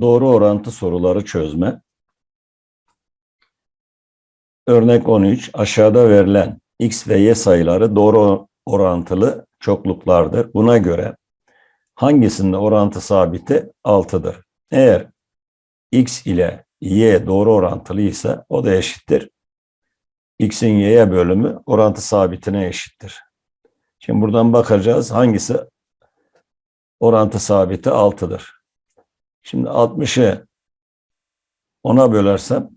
Doğru orantı soruları çözme. Örnek 13. Aşağıda verilen x ve y sayıları doğru orantılı çokluklardır. Buna göre hangisinde orantı sabiti 6'dır? Eğer x ile y doğru orantılı ise o da eşittir. x'in y'ye bölümü orantı sabitine eşittir. Şimdi buradan bakacağız hangisi orantı sabiti 6'dır. Şimdi 60'ı 10'a bölersem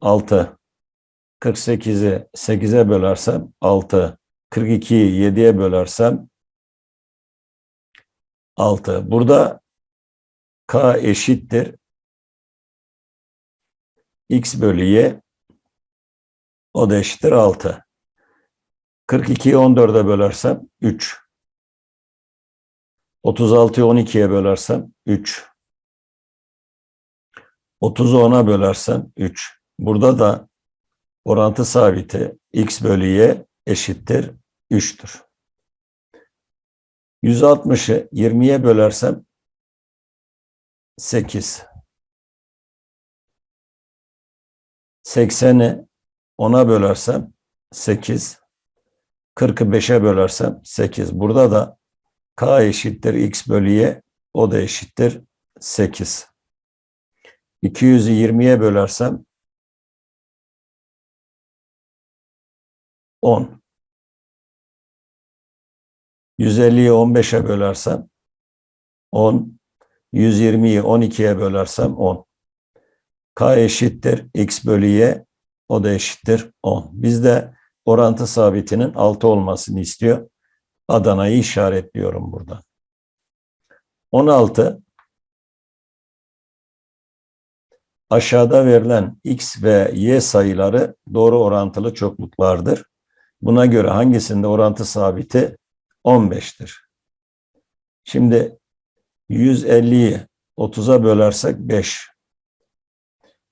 6. 48'i 8'e bölersem 6. 42'yi 7'ye bölersem 6. Burada k eşittir. x bölü y o da eşittir 6. 42'yi 14'e bölersem 3. 36'yı 12'ye bölersem 3. 30'u 10'a bölersem 3. Burada da orantı sabiti x bölü y eşittir 3'tür. 160'ı 20'ye bölersem 8. 80'i 10'a bölersem 8. 40'ı 5'e bölersem 8. Burada da k eşittir x bölü y o da eşittir 8. 200'ü 20'ye bölersem 10. 150'yi 15'e bölersem 10. 120'yi 12'ye bölersem 10. K eşittir x bölü y o da eşittir 10. Bizde orantı sabitinin 6 olmasını istiyor. Adana'yı işaretliyorum burada. 16 Aşağıda verilen x ve y sayıları doğru orantılı çokluklardır. Buna göre hangisinde orantı sabiti 15'tir? Şimdi 150'yi 30'a bölersek 5.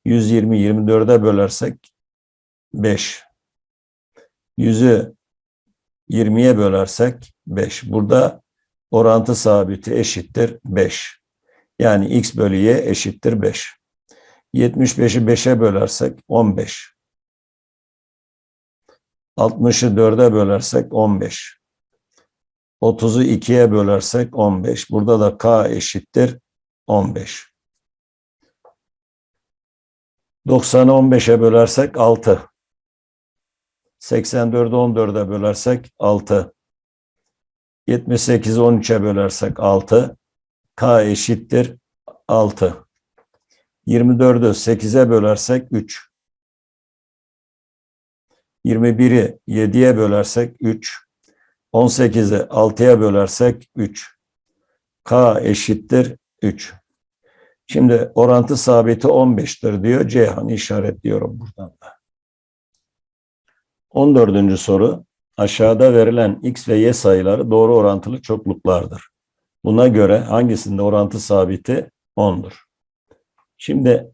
120'yi 24'e bölersek 5. 100'ü 20'ye bölersek 5. Burada orantı sabiti eşittir 5. Yani x bölü y eşittir 5. 75'i 5'e bölersek 15. 60'ı 4'e bölersek 15. 30'u 2'ye bölersek 15. Burada da k eşittir 15. 90'ı 15'e bölersek 6. 84'ü 14'e bölersek 6. 78'i 13'e bölersek 6. K eşittir 6. 24'ü 8'e bölersek 3. 21'i 7'ye bölersek 3. 18'i 6'ya bölersek 3. K eşittir 3. Şimdi orantı sabiti 15'tir diyor. Ceyhan'ı işaretliyorum buradan da. 14. soru. Aşağıda verilen x ve y sayıları doğru orantılı çokluklardır. Buna göre hangisinde orantı sabiti 10'dur? Şimdi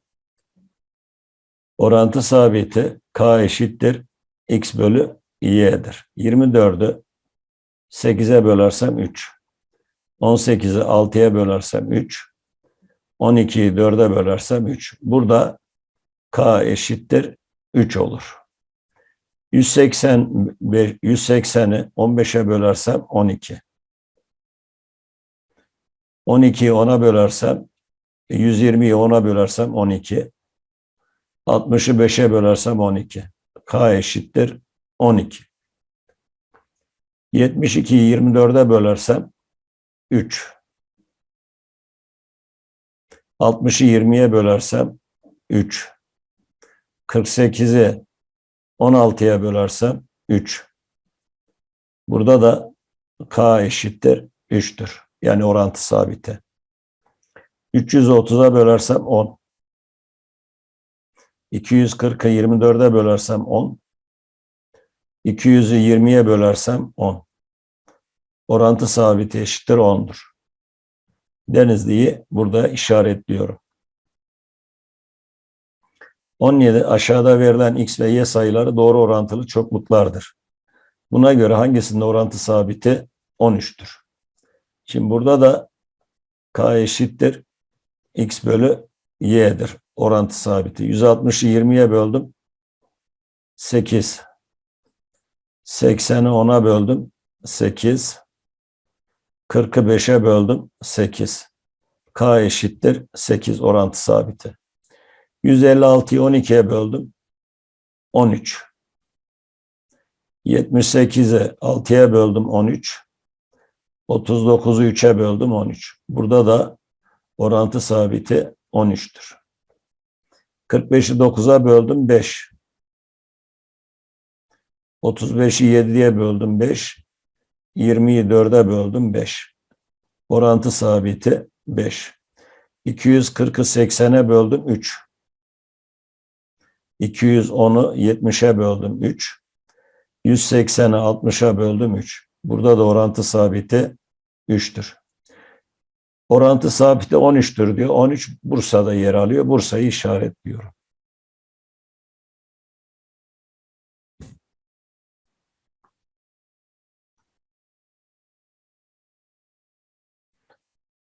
orantı sabiti k eşittir x bölü y'dir. 24'ü 8'e bölersem 3. 18'i 6'ya bölersem 3. 12'yi 4'e bölersem 3. Burada k eşittir 3 olur. 180 180'i 15'e bölersem 12. 12'yi 10'a bölersem 120'yi 10'a bölersem 12. 60'ı 5'e bölersem 12. K eşittir 12. 72'yi 24'e bölersem 3. 60'ı 20'ye bölersem 3. 48'i 16'ya bölersem 3. Burada da K eşittir 3'tür. Yani orantı sabiti. 330'a bölersem 10. 240'ı 24'e bölersem 10. 200'ü 20'ye bölersem 10. Orantı sabiti eşittir 10'dur. Denizli'yi burada işaretliyorum. 17 aşağıda verilen x ve y sayıları doğru orantılı çokluklardır. Buna göre hangisinde orantı sabiti 13'tür. Şimdi burada da k eşittir x bölü y'dir. Orantı sabiti. 160'ı 20'ye böldüm. 8. 80'i 10'a böldüm. 8. 40'ı 5'e böldüm. 8. K eşittir 8 orantı sabiti. 156'yı 12'ye böldüm. 13. 78'i 6'ya böldüm 13. 39'u 3'e böldüm 13. Burada da orantı sabiti 13'tür. 45'i 9'a böldüm 5. 35'i 7'ye böldüm 5. 20'yi 4'e böldüm 5. Orantı sabiti 5. 240'ı 80'e böldüm 3. 210'u 70'e böldüm 3. 180'i 60'a böldüm 3. Burada da orantı sabiti 3'tür. Orantı sabiti 13'tür diyor. 13 Bursa'da yer alıyor. Bursa'yı işaretliyorum.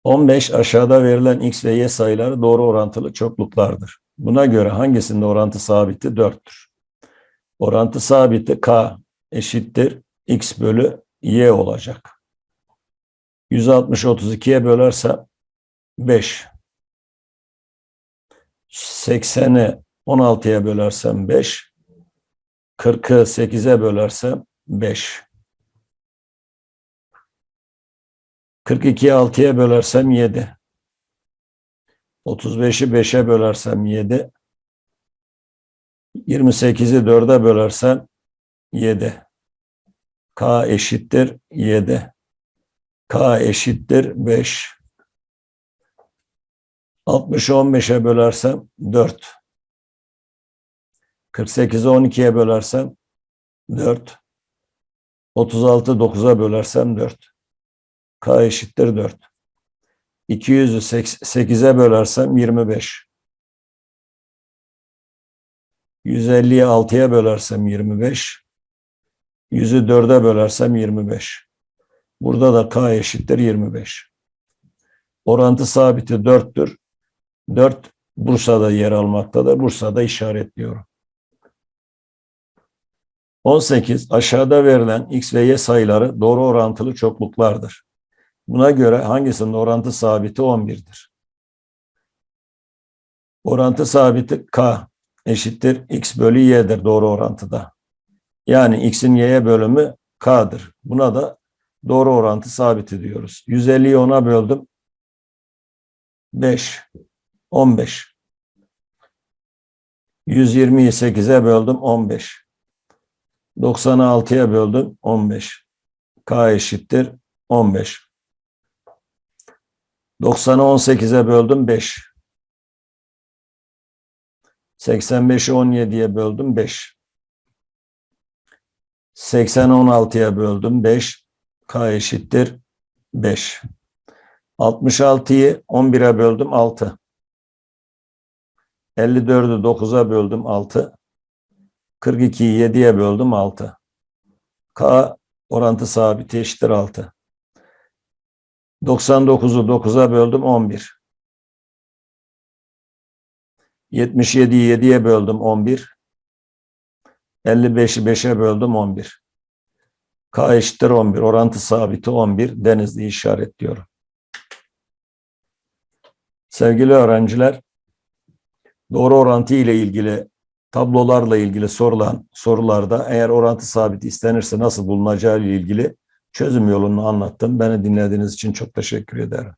On beş aşağıda verilen x ve y sayıları doğru orantılı çokluklardır. Buna göre hangisinde orantı sabiti 4'tür? Orantı sabiti k eşittir x bölü y olacak. 160 32'ye bölersem 5. 80'i 16'ya bölersem 5. 40'ı 8'e bölersem 5. 42'yi 6'ya bölersem 7. 35'i 5'e bölersem 7. 28'i 4'e bölersem 7. K eşittir 7. K eşittir 5. 60'ı 15'e bölersem 4. 48'i 12'ye bölersem 4. 36 9'a bölersem 4. K eşittir 4. 200'ü 8'e bölersem 25. 150'yi 6'ya bölersem 25. 100'ü 4'e bölersem 25. Burada da K eşittir 25. Orantı sabiti 4'tür. 4 Bursa'da yer almaktadır. Bursa'da işaretliyorum. 18. Aşağıda verilen x ve y sayıları doğru orantılı çokluklardır. Buna göre hangisinin orantı sabiti 11'dir? Orantı sabiti k eşittir x bölü y'dir doğru orantıda. Yani x'in y'ye bölümü k'dır. Buna da doğru orantı sabiti diyoruz. 150'yi 10'a böldüm. 5, 15. 120'yi 8'e böldüm. 15. 96'ya böldüm. 15. K eşittir 15. 90'ı 18'e böldüm 5. 85'i 17'ye böldüm 5. 80'i 16'ya böldüm 5. K eşittir 5. 66'yı 11'e böldüm 6. 54'ü 9'a böldüm 6. 42'yi 7'ye böldüm 6. K orantı sabiti eşittir 6. 99'u 9'a böldüm 11. 77'yi 7'ye böldüm 11. 55'i 5'e böldüm 11. K eşittir 11. Orantı sabiti 11. Denizli işaretliyorum. Sevgili öğrenciler, doğru orantı ile ilgili tablolarla ilgili sorulan sorularda eğer orantı sabiti istenirse nasıl bulunacağı ile ilgili çözüm yolunu anlattım. Beni dinlediğiniz için çok teşekkür ederim.